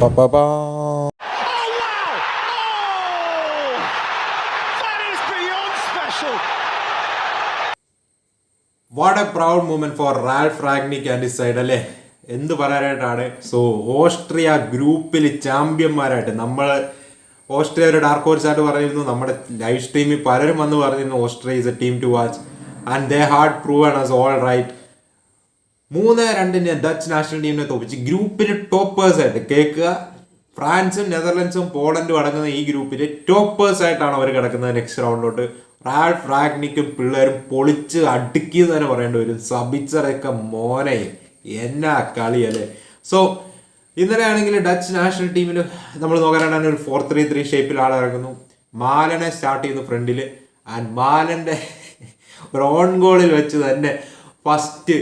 Ba-ba-ba. What a proud moment for Ralf Rangnick and side അല്ലേ? എന്ത് പറയാനായിട്ടാണ്? So Austria ഗ്രൂപ്പിൽ ചാമ്പ്യന്മാരായിട്ട് നമ്മൾ ഓസ്ട്രിയ ഒരു ഡാർക്ക് ഹോർസ് ആയിട്ട് പറഞ്ഞിരുന്നു. നമ്മുടെ ലൈവ് സ്ട്രീമിൽ പലരും വന്ന് പറഞ്ഞിരുന്നു Austria is a team to watch and they hard prove as all right മൂന്ന് രണ്ടിന് ഡച്ച് നാഷണൽ ടീമിനെ തോപ്പിച്ച് ഗ്രൂപ്പിൽ ടോപ്പേഴ്സ് ആയിട്ട് കേൾക്കുക. ഫ്രാൻസും നെതർലൻഡ്സും പോളണ്ടും അടങ്ങുന്ന ഈ ഗ്രൂപ്പിൽ ടോപ്പേഴ്സ് ആയിട്ടാണ് അവർ കിടക്കുന്നത് നെക്സ്റ്റ് റൗണ്ടിലോട്ട് റാൾ ഫ്രാഗ്നിക്കും പിള്ളേരും പൊളിച്ച് അടുക്കി തന്നെ പറയേണ്ടി വരും. സബിച്ചറൊക്കെ മോനെ എന്നാ കളിയല്ലേ സോ ഇന്നലെ ആണെങ്കിൽ ഡച്ച് നാഷണൽ ടീമിൽ നമ്മൾ നോക്കാനാണെങ്കിൽ ഒരു ഫോർ ത്രീ ത്രീ ഷേപ്പിൽ ആളിറങ്ങുന്നു മാലനെ സ്റ്റാർട്ട് ചെയ്യുന്നു ഫ്രണ്ടിൽ ആൻഡ് മാലന്റെ ഒരു ഓൺ ഗോളിൽ വെച്ച് തന്നെ ഫസ്റ്റ്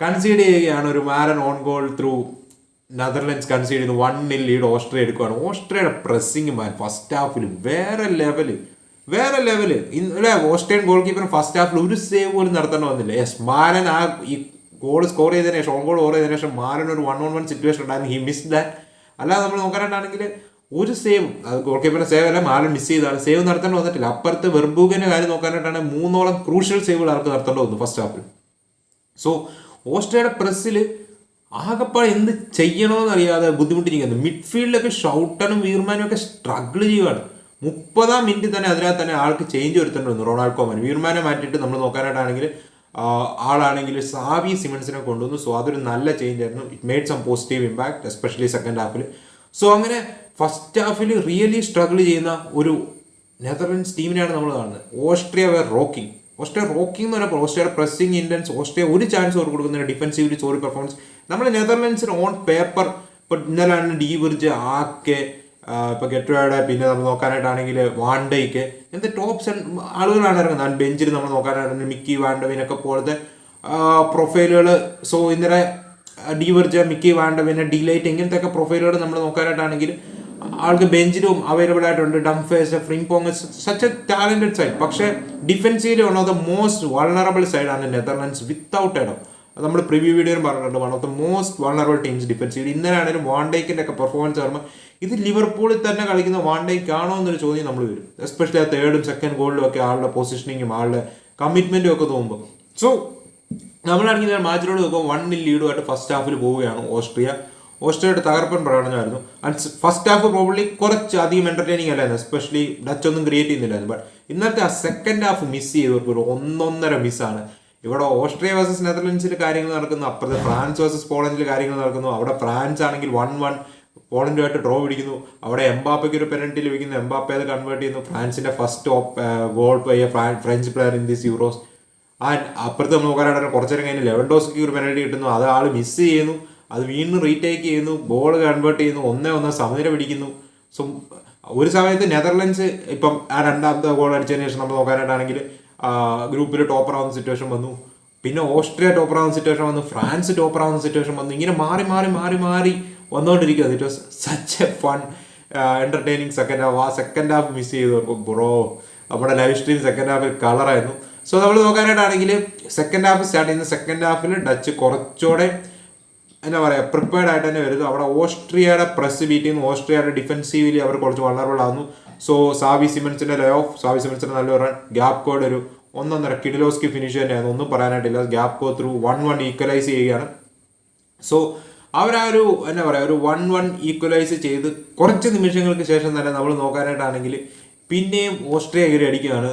കൺസീഡ് ചെയ്യുകയാണ് ഒരു Malen own goal through Netherlands concede ചെയ്ത് വൺ നിൽ ലീഡ് ഓസ്ട്രിയ എടുക്കുകയാണ് ഓസ്ട്രിയയുടെ പ്രസ്സിങ് മാൻ ഫസ്റ്റ് ഹാഫിൽ വേറെ ലെവൽ വേറെ ലെവൽ ഇന്നലെ ഓസ്ട്രിയൻ ഗോൾ കീപ്പറിന് ഫസ്റ്റ് ഹാഫിൽ ഒരു സേവ് പോലും നടത്തേണ്ട വന്നില്ല. യെസ് മാരൻ ആ ഈ ഗോൾ സ്കോർ ചെയ്തതിനു ശേഷം ഓൺ ഗോൾ സ്കോർ ചെയ്തതിനു ശേഷം മാരൻ ഒരു വൺ ഓൺ വൺ സിറ്റുവേഷൻ ഉണ്ടായിരുന്നു. ഹി മിസ് ദാറ്റ് അല്ലാതെ നമ്മൾ നോക്കാനായിട്ടാണെങ്കിൽ ഒരു സേവ് അത് ഗോൾ കീപ്പറിന്റെ സേവ് അല്ല മാലൻ മിസ് ചെയ്താണ് സേവ് നടത്തേണ്ടി വന്നിട്ടില്ല. അപ്പുറത്ത് വെർബൂഗിന്റെ കാര്യം നോക്കാനായിട്ടാണ് മൂന്നോളം ക്രൂഷ്യൽ സേവുകൾ അവർക്ക് നടത്തേണ്ടി വന്നു ഫസ്റ്റ് ഹാഫിൽ സോ ഓസ്ട്രിയയുടെ പ്രസ്സിൽ ആകപ്പാടെ എന്ത് ചെയ്യണമെന്ന് അറിയാതെ ബുദ്ധിമുട്ടിരിക്കുന്നു. മിഡ്ഫീൽഡിലൊക്കെ ഷൗട്ടനും വീർമാനും ഒക്കെ സ്ട്രഗിൾ ചെയ്യുകയാണ് മുപ്പതാം മിനിറ്റ് തന്നെ അതിനകത്ത് തന്നെ ആൾക്ക് ചേഞ്ച് വരുത്തേണ്ടി റൊണാൾഡ് കോമൻ. വീർമാനെ മാറ്റിയിട്ട് നമ്മൾ നോക്കാനായിട്ടാണെങ്കിൽ ആളാണെങ്കിൽ സാവി സിമൻസിനെ കൊണ്ടുവന്നു. സോ അതൊരു നല്ല ചേഞ്ച് ആയിരുന്നു. It made some positive impact especially second Hafil so അങ്ങനെ ഫസ്റ്റ് ഹാഫിൽ റിയലി സ്ട്രഗിൾ ചെയ്യുന്ന ഒരു നെതർലൻഡ്സ് ടീമിനെയാണ് നമ്മൾ കാണുന്നത്. Austria were rocking Austria rocking എന്ന് പറയുമ്പോൾ ഓസ്ട്രേ പ്രസ്സിംഗ് ഇന്ത്യൻസ് ഓസ്ട്രേ ഒരു ചാൻസ് അവർ കൊടുക്കുന്നില്ല ഡിഫൻസീവ്ലി സോറി പെർഫോമൻസ് നമ്മൾ നെതർലൻഡ്സിന് ഓൺ പേപ്പർ ഇപ്പോൾ ഇന്നലെയാണ് ഡി വിർജ് ആക്കെ ഇപ്പം ഗെറ്റോയുടെ പിന്നെ നമ്മൾ നോക്കാനായിട്ടാണെങ്കിൽ വാണ്ടയ്ക്ക് എന്ത് ടോപ്പ് സെൻ ആളുകളാണ് ഇറങ്ങുന്നത്. ബെഞ്ചിൽ നമ്മൾ നോക്കാനായിട്ട് മിക്കി വാണ്ടവിനൊക്കെ പോലത്തെ പ്രൊഫൈലുകൾ സോ ഇന്നലെ ഡി വിർജ മിക്കി വാണ്ടവിനെ ഡിലൈറ്റ് ഇങ്ങനത്തെ ഒക്കെ പ്രൊഫൈലുകൾ നമ്മൾ നോക്കാനായിട്ടാണെങ്കിൽ ആൾക്ക് ബെഞ്ചിലും അവൈലബിൾ ആയിട്ടുണ്ട്. Dumfries Frimpong such a talented side പക്ഷേ defensive one of the most vulnerable സൈഡാണ് നെതർലൻഡ്സ് വിത്തൗട്ട് അത് നമ്മൾ പ്രിവ്യൂ വീഡിയോയിൽ പറഞ്ഞിട്ടുണ്ട് one of the most vulnerable teams defensive ഇന്നലെ ആണെങ്കിലും വാണ്ടേക്കിന്റെ ഒക്കെ പെർഫോമൻസ് വരുമ്പോൾ ഇത് ലിവർപൂളിൽ തന്നെ കളിക്കുന്ന വാണ്ടേക്ക് ആണോ എന്നൊരു ചോദ്യം നമ്മൾ വരും. എസ്പെഷ്യലി ആ തേർഡും സെക്കൻഡ് ഗോളിലും ഒക്കെ ആളുടെ പൊസിഷനിങ്ങും ആളുടെ കമ്മിറ്റ്മെന്റും ഒക്കെ തോന്നുമ്പോൾ സോ നമ്മളാണെങ്കിൽ മാച്ചിലോട് നോക്കുമ്പോൾ വൺ നിൽ ലീഡുമായിട്ട് ഫസ്റ്റ് ഹാഫിൽ പോവുകയാണ് ഓസ്ട്രിയ. ഓസ്ട്രിയയുടെ തകർപ്പൻ പ്രകടനമായിരുന്നു. ആൻഡ് ഫസ്റ്റ് ഹാഫ് പ്രോബ്ലി കുറച്ച് അധികം എന്റർടൈനിങ് അല്ലായിരുന്നു. എസ്പെഷ്യലി ഡച്ച് ഒന്നും ക്രിയേറ്റ് ചെയ്യുന്നില്ലായിരുന്നു. ബട്ട് ഇന്നത്തെ ആ സെക്കൻഡ് ഹാഫ് മിസ് ചെയ്തവർക്ക് ഒരു ഒന്നൊന്നര മിസ്സാണ് ഇവിടെ ഓസ്ട്രിയ വേഴ്സസ് നെതർലൻഡ്സിൽ കാര്യങ്ങൾ നടക്കുന്നു. അപ്പുറത്തെ ഫ്രാൻസ് വേഴ്സസ് പോളണ്ടിൽ കാര്യങ്ങൾ നടക്കുന്നു. അവിടെ ഫ്രാൻസ് ആണെങ്കിൽ വൺ വൺ പോളണ്ടുമായിട്ട് ഡ്രോ പിടിക്കുന്നു. അവിടെ എംബാപ്പയ്ക്ക് ഒരു പെനൽറ്റി ലഭിക്കുന്നു. എംബാപ്പ അത് കൺവേർട്ട് ചെയ്യുന്നു. ഫ്രാൻസിന്റെ first goal player French player in this Euros and അപ്പുറത്ത് നമ്മൾ നോക്കാനായിട്ട് കുറച്ചേരം കഴിഞ്ഞ് ലെവൻ ഡോസ്ക്ക് ഒരു പെനൽറ്റി കിട്ടുന്നു. അത് ആൾ മിസ് ചെയ്യുന്നു. അത് വീണ്ടും റീടേക്ക് ചെയ്യുന്നു ബോൾ കൺവേർട്ട് ചെയ്യുന്നു ഒന്നേ ഒന്ന് സമനില പിടിക്കുന്നു. സോ ഒരു സമയത്ത് നെതർലൻഡ്സ് ഇപ്പം ആ രണ്ടാമത്തെ ഗോൾ അടിച്ചതിന് ശേഷം നമ്മൾ നോക്കാനായിട്ടാണെങ്കിൽ ഗ്രൂപ്പിൽ ടോപ്പർ ആവുന്ന സിറ്റുവേഷൻ വന്നു. പിന്നെ ഓസ്ട്രിയ ടോപ്പർ ആവുന്ന സിറ്റുവേഷൻ വന്നു ഫ്രാൻസ് ടോപ്പർ ആവുന്ന സിറ്റുവേഷൻ വന്നു. ഇങ്ങനെ മാറി മാറി മാറി മാറി വന്നുകൊണ്ടിരിക്കുന്നത് it was such a fun entertaining second half ആ സെക്കൻഡ് ഹാഫ് മിസ് ചെയ്തു. ബ്രോ നമ്മുടെ ലൈവ് സ്ട്രീം സെക്കൻഡ് ഹാഫിൽ കളറായിരുന്നു സോ നമ്മൾ നോക്കാനായിട്ടാണെങ്കിൽ സെക്കൻഡ് ഹാഫ് സ്റ്റാർട്ട് ചെയ്യുന്ന സെക്കൻഡ് ഹാഫിൽ ഡച്ച് കുറച്ചുകൂടെ എന്താ പറയുക പ്രിപ്പയർഡ് ആയിട്ട് തന്നെ വരുന്നു അവിടെ ഓസ്ട്രിയയുടെ പ്രസ് ബീറ്റ് ചെയ്യുന്നു. ഓസ്ട്രിയയുടെ ഡിഫൻസീവിലി അവർ കുറച്ച് വളരെ ആകുന്നു. സോ സാവി സിമൻസിന്റെ ലേ ഓഫ് സാവി സിമൻസിന്റെ നല്ല റൺ ഗ്യാപ് കോഡ് ഒരു ഒന്നൊന്നര. കിഡിലോസ്കി ഫിനിഷ് തന്നെയായിരുന്നു ഒന്നും പറയാനായിട്ടില്ല. Gakpo through one one equalise ചെയ്യുകയാണ്. സോ അവർ ആ ഒരു എന്താ പറയുക ഒരു വൺ വൺ ഈക്വലൈസ് ചെയ്ത് കുറച്ച് നിമിഷങ്ങൾക്ക് ശേഷം തന്നെ നമ്മൾ നോക്കാനായിട്ടാണെങ്കിൽ പിന്നെയും ഓസ്ട്രിയ കയറി അടിക്കുകയാണ്.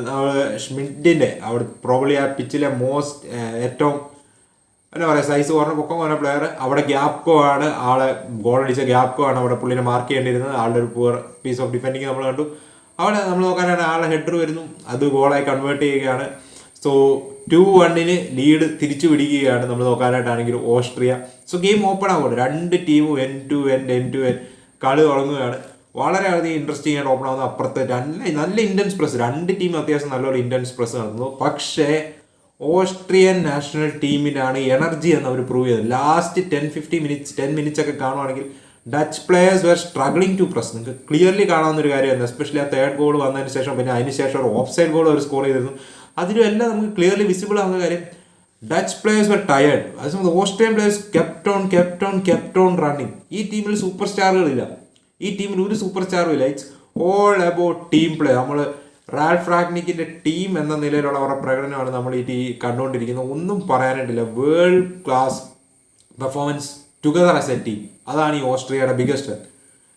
ഷ്മിഡിന്റെ അവിടെ പ്രോബ്ലി ആ പിച്ചിലെ മോസ്റ്റ് ഏറ്റവും എന്താ പറയുക സൈസ് കുറഞ്ഞ പൊക്കം കുറഞ്ഞ പ്ലെയർ അവിടെ ആണ്. ആളെ ഗോൾ അടിച്ച ഗ്യാപ്കോ ആണ് അവിടെ പുള്ളിനെ മാർക്ക് ചെയ്യേണ്ടിയിരുന്നത്. ആളുടെ ഒരു പുവർ പീസ് ഓഫ് ഡിഫെൻഡിങ് നമ്മൾ കണ്ടു. അവിടെ നമ്മൾ നോക്കാനാണ് ആളെ ഹെഡർ വരുന്നു. അത് ഗോളായി കൺവേർട്ട് ചെയ്യുകയാണ്. സോ ടു വണ്ണിന് ലീഡ് തിരിച്ചു പിടിക്കുകയാണ് നമ്മൾ നോക്കാനായിട്ടാണെങ്കിൽ ഓസ്ട്രിയ സോ ഗെയിം ഓപ്പൺ ആവുകയാണ് രണ്ട് ടീമും end to end end to end കളി തുടങ്ങുകയാണ്. വളരെ അധികം ഇൻട്രസ്റ്റിംഗ് ആയിട്ട് ഓപ്പൺ ആവുന്ന അപ്പുറത്ത് നല്ല നല്ല ഇൻഡൻസ് പ്രസ് രണ്ട് ടീം അത്യാവശ്യം നല്ലൊരു ഇൻഡൻസ് പ്രസ് നടത്തുന്നു പക്ഷേ ഓസ്ട്രിയൻ നാഷണൽ ടീമിനാണ് എനർജി എന്ന് അവർ പ്രൂവ് ചെയ്തത്. Last ten fifty minutes ten minutes ഒക്കെ കാണുവാണെങ്കിൽ Dutch players were struggling to press നിങ്ങൾക്ക് ക്ലിയർലി കാണാവുന്ന ഒരു കാര്യമായിരുന്നു. എസ്പെഷ്യലി ആ തേർഡ് ഗോൾ വന്നതിന് ശേഷം പിന്നെ അതിന് ശേഷം ഒരു ഓഫ് സൈഡ് ഗോൾ അവർ സ്കോർ ചെയ്തിരുന്നു. അതിലും എല്ലാം നമുക്ക് ക്ലിയർലി വിസിബിൾ ആവുന്ന കാര്യം ഡച്ച് പ്ലേയേഴ്സ് വെർ ടയേർഡ് അതേസമയത്ത് Australian players kept on kept on kept on running ഈ ടീമിൽ സൂപ്പർ സ്റ്റാറുകളില്ല ഈ ടീമിൽ ഒരു സൂപ്പർ സ്റ്റാറും ഇല്ല. It's all about team play നമ്മൾ റാൽ ഫ്രാഗ്നിക്കിന്റെ ടീം എന്ന നിലയിലുള്ള അവരുടെ പ്രകടനമാണ് നമ്മൾ ഈ ടീ കണ്ടുകൊണ്ടിരിക്കുന്നത്. ഒന്നും പറയാനായിട്ടില്ല world class performance together as a team അതാണ് ഈ ഓസ്ട്രിയയുടെ ബിഗസ്റ്റ്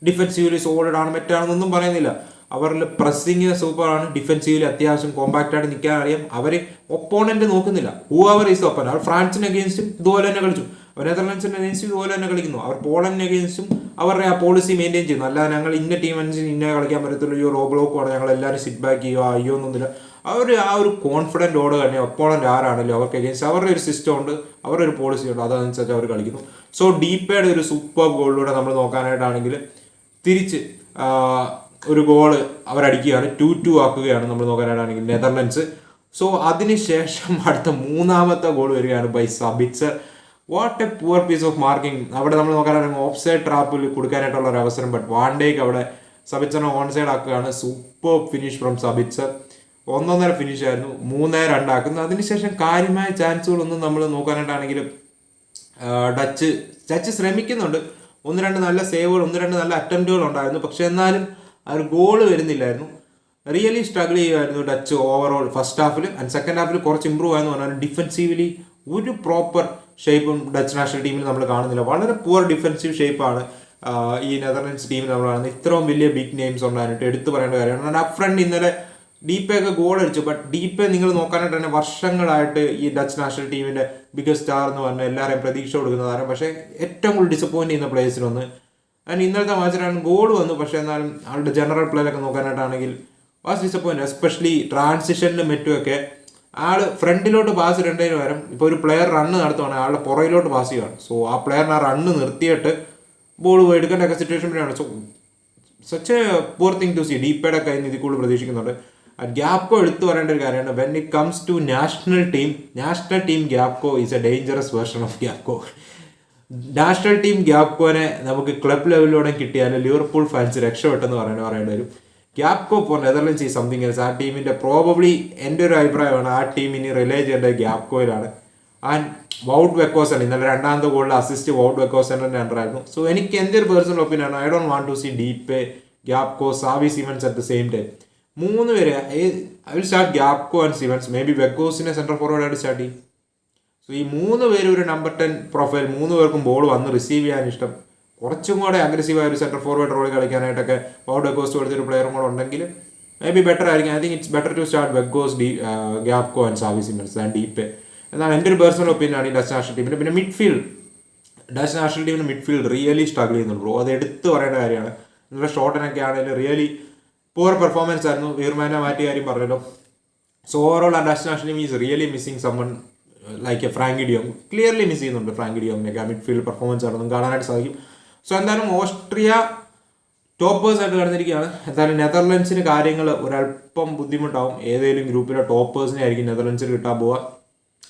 ഡിഫൻസീവ്ലി സോളിഡ് ആണ് മറ്റാണെന്നൊന്നും പറയുന്നില്ല. അവരുടെ പ്രസ്സിങ് സൂപ്പറാണ് ഡിഫൻസീവ്ലി അത്യാവശ്യം കോമ്പാക്റ്റ് ആയിട്ട് നിൽക്കാൻ അറിയാം. അവർ ഒപ്പോണന്റ് നോക്കുന്നില്ല. ഹൂ അവർ ഈസ് ഓപ്പൺ അവർ ഫ്രാൻസിന് അഗേൻസ്റ്റും ഇതുപോലെ തന്നെ കളിച്ചു. അവർ നെതർലൻഡ്സിന് അഗേൻസ്റ്റും ഇതുപോലെ തന്നെ കളിക്കുന്നു. അവർ പോളണ്ടിന് അഗേൻസ്റ്റും അവരുടെ ആ പോളിസി മെയിന്റെയിൻ ചെയ്യുന്നു. അല്ലാതെ ഞങ്ങൾ ഇന്ന ടീം അനുസരിച്ച് ഇന്ന കളിക്കാൻ പറ്റത്തുള്ളൂ ഈ റോ ബ്ലോക്ക് ആണ് ഞങ്ങൾ എല്ലാവരും സിറ്റ് ബാക്ക് ചെയ്യുക. അയ്യോ ഒന്നുമില്ല അവർ ആ ഒരു കോൺഫിഡന്റ് ഓട് തന്നെ ഒപ്പോളന്റ് ആരാണല്ലോ അവർക്ക് എഗൈൻസ് അവരുടെ ഒരു സിസ്റ്റം ഉണ്ട്. അവരുടെ ഒരു പോളിസി ഉണ്ട്. അതനുസരിച്ച് അവർ കളിക്കുന്നു. സോ ഡീപ്പയുടെ ഒരു സൂപ്പർ ഗോളിലൂടെ നമ്മൾ നോക്കാനായിട്ടാണെങ്കിൽ തിരിച്ച് ഒരു ഗോൾ അവരടിക്കുകയാണ്. ടു ടു ആക്കുകയാണ് നമ്മൾ നോക്കാനായിട്ടാണെങ്കിൽ നെതർലൻഡ്സ്. സോ അതിനുശേഷം അടുത്ത മൂന്നാമത്തെ ഗോൾ വരികയാണ് by Sabitzer. What a poor piece of marking അവിടെ നമ്മൾ നോക്കാനാണെങ്കിൽ ഓഫ് സൈഡ് ട്രാപ്പിൽ കൊടുക്കാനായിട്ടുള്ള ഒരു അവസരം ബട്ട് വാണ്ടേക്ക് അവിടെ സബിച്ചറിനെ ഓൺ സൈഡ് ആക്കുകയാണ്. സൂപ്പർ ഫിനിഷ് ഫ്രം സബിറ്റ്സർ ഒന്നൊന്നര ഫിനിഷ് ആയിരുന്നു. മൂന്നേ രണ്ടാക്കുന്നു. അതിനുശേഷം കാര്യമായ ചാൻസുകളൊന്നും നമ്മൾ നോക്കാനായിട്ടാണെങ്കിലും ഡച്ച് ഡച്ച് ശ്രമിക്കുന്നുണ്ട്. ഒന്ന് രണ്ട് നല്ല സേവുകൾ ഒന്ന് രണ്ട് നല്ല അറ്റംപ്റ്റുകൾ ഉണ്ടായിരുന്നു. പക്ഷെ എന്നാലും ആ ഒരു ഗോൾ വരുന്നില്ലായിരുന്നു. റിയലി സ്ട്രഗിൾ ചെയ്യുമായിരുന്നു ഡച്ച് ഓവറോൾ ഫസ്റ്റ് ഹാഫിൽ ആൻഡ് സെക്കൻഡ് ഹാഫിൽ കുറച്ച് ഇമ്പ്രൂവ് ആയെന്ന് പറഞ്ഞാൽ ഡിഫൻസീവലി ഒരു പ്രോപ്പർ ഷേപ്പും ഡച്ച് നാഷണൽ ടീമിൽ നമ്മൾ കാണുന്നില്ല. വളരെ പുവർ ഡിഫൻസീവ് ഷേപ്പാണ് ഈ നെതർലൻഡ്സ് ടീമിൽ നമ്മൾ കാണുന്നത്. ഇത്രയും വലിയ ബിഗ് നെയിംസ് ഉണ്ടായിട്ട് എടുത്തു പറയേണ്ട കാര്യമാണ്. കാരണം അപ്പ് ഫ്രണ്ട് ഇന്നലെ ഡീപ്പെ ഒക്കെ ഗോൾ അടിച്ചു. ബട്ട് ഡീപ്പെ നിങ്ങൾ നോക്കാനായിട്ട് തന്നെ വർഷങ്ങളായിട്ട് ഈ ഡച്ച് നാഷണൽ ടീമിന്റെ ബിഗസ്റ്റ് സ്റ്റാർ എന്ന് പറഞ്ഞ എല്ലാവരെയും പ്രതീക്ഷ കൊടുക്കുന്ന താരം. പക്ഷേ ഏറ്റവും കൂടുതൽ ഡിസപ്പോയിന്റ് ചെയ്യുന്ന പ്ലേയേഴ്സിനൊന്ന് ആൻഡ് ഇന്നലത്തെ മാച്ചിലാണ് ഗോൾ വന്നു. പക്ഷേ എന്നാലും ആളുടെ ജനറൽ പ്ലേയിലൊക്കെ നോക്കാനായിട്ടാണെങ്കിൽ വാസ് ഡിസപ്പോയിന്റ് എസ്പെഷ്യലി ട്രാൻസിഷനിലും മറ്റുമൊക്കെ ആൾ ഫ്രണ്ടിലോട്ട് പാസ് ഇടേണ്ടതിന് പകരം ഇപ്പോൾ ഒരു പ്ലെയർ റണ്ണ് നടത്തുവാണെങ്കിൽ ആളുടെ പുറയിലോട്ട് പാസ് ചെയ്യുകയാണ് സോ ആ പ്ലെയറിന് ആ റണ്ണ് നിർത്തിയിട്ട് ബോൾ എടുക്കേണ്ട ഒക്കെ സിറ്റുവേഷൻ വരെയാണ് so such a poor thing to see ഡീപ്പയുടെ കയ്യിൽ നിന്ന് ഇതിൽ കൂടുതൽ പ്രതീക്ഷിക്കുന്നുണ്ട്. ഗ്യാപ്കോ എടുത്തു പറയേണ്ട ഒരു കാര്യമാണ്. When it comes to national team national team Gakpo is a dangerous version of Gakpo national team ഗ്യാപ്കോനെ നമുക്ക് ക്ലബ് ലെവലിലൂടെ കിട്ടിയാൽ ലിവർപൂൾ ഫാൻസ് രക്ഷപ്പെട്ടെന്ന് പറയുന്നത് പറയേണ്ടി വരും. ഗ്യാപ്കോ ഫോർ നെതർലൻഡ്സ് ഈ സംതിങ് എൽസ് ആ ടീമിന്റെ പ്രോബബ്ലി എന്റെ ഒരു അഭിപ്രായമാണ് ആ ടീം ഇനി റിലേ ചെയ്യേണ്ടത് ഗ്യാപ്കോയിലാണ് ആൻഡ് വൗഡ് വെക്കോസൺ ഇന്നലെ രണ്ടാമത്തെ ഗോളിൽ അസിസ്റ്റ് വൗഡ് വെക്കോസണിന്റെ അണ്ടറായിരുന്നു സോ എനിക്ക് എന്റെ ഒരു personal opinion I don't want to see Depay Gakpo Xavi Simons at the same time മൂന്ന് പേര് I will start Gakpo and Simons may be വെക്കോസിനെ central forward ആയിട്ട് സ്റ്റാർട്ട് ചെയ്യും. സോ ഈ മൂന്ന് പേര് ഒരു നമ്പർ ടെൻ പ്രൊഫൈൽ മൂന്ന് പേർക്കും ബോൾ വന്ന് റിസീവ് ചെയ്യാൻ ഇഷ്ടം. കുറച്ചും കൂടെ അഗ്രസീവായ ഒരു സെന്റർ ഫോർവേഡ് റോൾ കളിക്കാനായിട്ടൊക്കെ പൗഡ് വെക്കോസ് കൊടുത്തൊരു പ്ലെയറും കൂടെ ഉണ്ടെങ്കിൽ മേ ബി ബെറ്റർ ആയിരിക്കും I think it's better to start വെഗ്ഗോസ് D Gakpo and Xavi Simons and Depay എന്നാണ് എന്റെ ഒരു പേഴ്സണൽ ഒപ്പീനിയൻ ആണ് ഈ ഡച്ച് നാഷണൽ ടീമിന് പിന്നെ മിഡ്ഫീൽഡ് ഡച്ച് നാഷണൽ ടീമിന് മിഡ്ഫീൽഡ് റിയലി സ്ട്രഗിൾ ചെയ്യുന്നുണ്ട് ബ്രോ അത് എടുത്ത് പറയേണ്ട കാര്യമാണ്. നിങ്ങളുടെ ഷോട്ടിനൊക്കെ ആണെങ്കിലും റിയലി പൂർ പെർഫോമൻസ് ആയിരുന്നു. വീർമാനെ മാറ്റിയ കാര്യം പറഞ്ഞല്ലോ. സോ ഓവറോൾ ആ Dutch national team is really missing someone like a Frenkie de Jong clearly miss ചെയ്യുന്നുണ്ട് ഫ്രാങ്കി ഡിയോങ്ങിനൊക്കെ ആ മിഡ്ഫീൽഡ് പെർഫോമൻസ് ആണെന്നും കാണാനായിട്ട് സാധിക്കും. സോ എന്തായാലും ഓസ്ട്രിയ ടോപ്പേഴ്സ് ആയിട്ട് കടന്നിരിക്കുകയാണ്. എന്തായാലും നെതർലൻഡ്സിന് കാര്യങ്ങൾ ഒരല്പം ബുദ്ധിമുട്ടാവും. ഏതെങ്കിലും ഗ്രൂപ്പിലെ ടോപ്പേഴ്സിനെ ആയിരിക്കും നെതർലൻഡ്സിൽ കിട്ടാൻ പോവുക.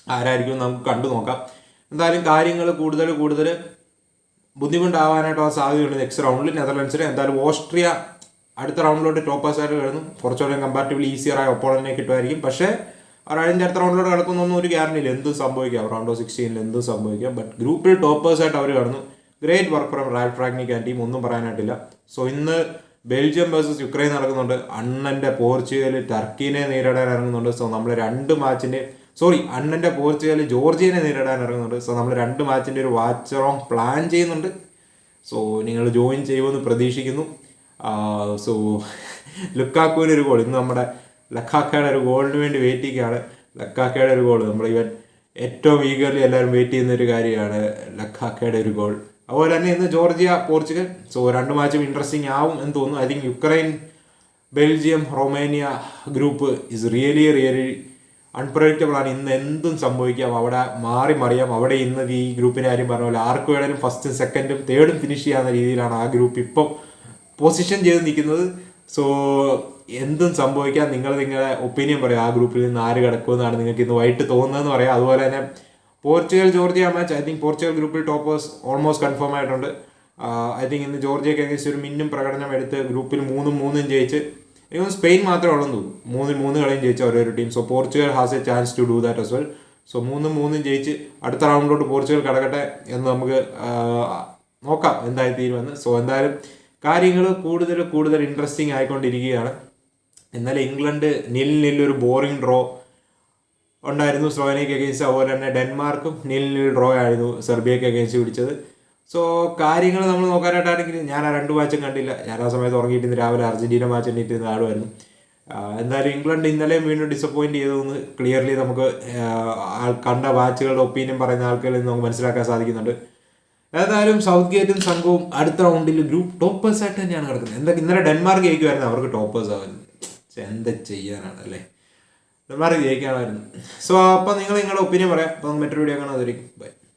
ആരായിരിക്കും നമുക്ക് കണ്ടു നോക്കാം. എന്തായാലും കാര്യങ്ങൾ കൂടുതൽ കൂടുതൽ ബുദ്ധിമുട്ടാവാനായിട്ടുള്ള സാധ്യതയുണ്ട് നെക്സ്റ്റ് റൗണ്ടിൽ നെതർലൻഡ്സിന്. എന്തായാലും ഓസ്ട്രിയ അടുത്ത റൗണ്ടിലോട്ട് ടോപ്പേഴ്സ് ആയിട്ട് കിടന്നു. കുറച്ചുകൂടെ കമ്പാരിറ്റീവ്ലി ഈസിയറായ ഒപ്പോണനെ കിട്ടുമായിരിക്കും. പക്ഷേ അവർ അതിന്റെ അടുത്ത റൗണ്ടിലോട്ട് കിടക്കുന്നൊന്നും ഒരു ഗ്യാരണ്ടിയില്ല എന്തും സംഭവിക്കാം. റൗണ്ട് ഓഫ് സിക്സ്റ്റീനിൽ എന്തും സംഭവിക്കാം. ബട്ട് ഗ്രൂപ്പിൽ ടോപ്പേഴ്സ് ആയിട്ട് അവർ കടന്നു. Great work from Ralf Rangnick and team ഒന്നും പറയാനായിട്ടില്ല. സോ ഇന്ന് ബെൽജിയം വേഴ്സസ് യുക്രൈൻ നടക്കുന്നുണ്ട്. അണ്ണന്റെ പോർച്ചുഗൽ ടർക്കിനെ നേരിടാൻ ഇറങ്ങുന്നുണ്ട്. സോ നമ്മൾ രണ്ട് മാച്ചിന്റെ സോറി അണ്ണന്റെ പോർച്ചുഗൽ ജോർജിയനെ നേരിടാൻ ഇറങ്ങുന്നുണ്ട്. സോ നമ്മൾ രണ്ട് മാച്ചിന്റെ ഒരു വാച്ച് റോങ് പ്ലാൻ ചെയ്യുന്നുണ്ട്. സോ നിങ്ങൾ ജോയിൻ ചെയ്യുമെന്ന് പ്രതീക്ഷിക്കുന്നു. സോ ലുക്കാക്കുവിന്റെ ഒരു ഗോൾ ഇന്ന് നമ്മുടെ ലക്കാക്കയുടെ ഒരു ഗോളിന് വേണ്ടി വെയിറ്റ് ചെയ്യുകയാണ്. ലക്കാക്കയുടെ ഒരു ഗോൾ നമ്മൾ ഇവൻ ഏറ്റവും ഈഗർലി എല്ലാവരും വെയിറ്റ് ചെയ്യുന്ന ഒരു കാര്യമാണ് ലക്കാക്കയുടെ ഒരു ഗോൾ അതുപോലെ തന്നെ ഇന്ന് ജോർജിയ പോർച്ചുഗൽ. സോ രണ്ട് മാച്ചും ഇൻട്രസ്റ്റിംഗ് ആവും എന്ന് തോന്നുന്നു. I think Ukraine Belgium Romania group is really really unpredictable ആണ്. ഇന്ന് എന്തും സംഭവിക്കാം. അവിടെ മാറി മറിയാം. അവിടെ ഇന്ന് ഈ ഗ്രൂപ്പിനെ ആരും പറഞ്ഞ പോലെ ആർക്ക് വേണേലും ഫസ്റ്റും സെക്കൻഡും തേർഡും ഫിനിഷ് ചെയ്യാവുന്ന രീതിയിലാണ് ആ ഗ്രൂപ്പ് ഇപ്പം പൊസിഷൻ ചെയ്ത് നിൽക്കുന്നത്. സോ എന്തും സംഭവിക്കാം. നിങ്ങൾ നിങ്ങളുടെ ഒപ്പീനിയൻ പറയാം. ആ ഗ്രൂപ്പിൽ നിന്ന് ആര് കിടക്കുമെന്നാണ് നിങ്ങൾക്ക് ഇന്ന് വൈകിട്ട് തോന്നുന്നതെന്ന് പറയാം. അതുപോലെ തന്നെ Portugal Georgia match I think Portugal ഗ്രൂപ്പിൽ ടോപ്പേഴ്സ് ഓൾമോസ്റ്റ് കൺഫേം ആയിട്ടുണ്ട്. ഐ തിങ്ക് ഇന്ന് ജോർജിയക്ക് അഗേൻസ്റ്റ് ഒരു മിന്നും പ്രകടനം എടുത്ത് ഗ്രൂപ്പിൽ മൂന്നും മൂന്നും ജയിച്ച്. തോന്നുന്നു സ്പെയിൻ മാത്രമേ ഉള്ളൂ തോന്നുന്നു. മൂന്നിൽ മൂന്ന് കളിയും ജയിച്ച ഓരോ team so Portugal has a chance to do that as well so മൂന്നും മൂന്നും ജയിച്ച് അടുത്ത റൗണ്ടിലോട്ട് പോർച്ചുഗൽ കടക്കട്ടെ എന്ന് നമുക്ക് നോക്കാം എന്തായി തീരുമെന്ന്. സോ എന്തായാലും കാര്യങ്ങൾ കൂടുതൽ കൂടുതൽ ഇൻട്രസ്റ്റിംഗ് ആയിക്കൊണ്ടിരിക്കുകയാണ്. എന്നാലും ഇംഗ്ലണ്ട് നിൽ നെല്ലൊരു ബോറിംഗ് ഡ്രോ ഉണ്ടായിരുന്നു സ്ലോവേനിയക്ക് അഗേൻസ്റ്റ് അതുപോലെ തന്നെ ഡെൻമാർക്കും നിൽ നിൽ ഡ്രോ ആയിരുന്നു സെർബിയക്ക് അഗേൻസ്റ്റ് പിടിച്ചത്. സോ കാര്യങ്ങൾ നമ്മൾ നോക്കാനായിട്ടാണെങ്കിൽ ഞാൻ ആ രണ്ട് മാച്ചും കണ്ടില്ല. ഞാൻ ആ സമയത്ത് ഉറങ്ങിയിട്ട് രാവിലെ അർജന്റീന മാച്ച് ആടുമായിരുന്നു. ആ, എന്തായാലും ഇംഗ്ലണ്ട് ഇന്നലെയും വീണ്ടും ഡിസപ്പോയിന്റ് ചെയ്തതെന്ന് ക്ലിയർലി നമുക്ക് കണ്ട മാച്ചുകളുടെ ഒപ്പീനിയൻ പറയുന്ന ആൾക്കാരിൽ നിന്ന് നമുക്ക് മനസ്സിലാക്കാൻ സാധിക്കുന്നുണ്ട്. ഏതായാലും സൗത്ത് ഗേറ്റും സംഘവും അടുത്ത റൗണ്ടിൽ ഗ്രൂപ്പ് ടോപ്പേഴ്സ് ആയിട്ട് തന്നെയാണ് കിടക്കുന്നത്. എന്താ ഇന്നലെ ഡെൻമാർക്ക് ജയിക്കുമായിരുന്നു. അവർക്ക് ടോപ്പേഴ്സ് ആവുന്നത് എന്താ ചെയ്യാനാണ് അല്ലേ? ഡെൻമാർക്ക് ജയിക്കാമായിരുന്നു സോ അപ്പോൾ നിങ്ങൾ നിങ്ങളുടെ ഒപ്പീനിയൻ പറയാം. അപ്പോൾ മറ്റൊരു വീഡിയോ കാണാതിരിക്കും ബൈ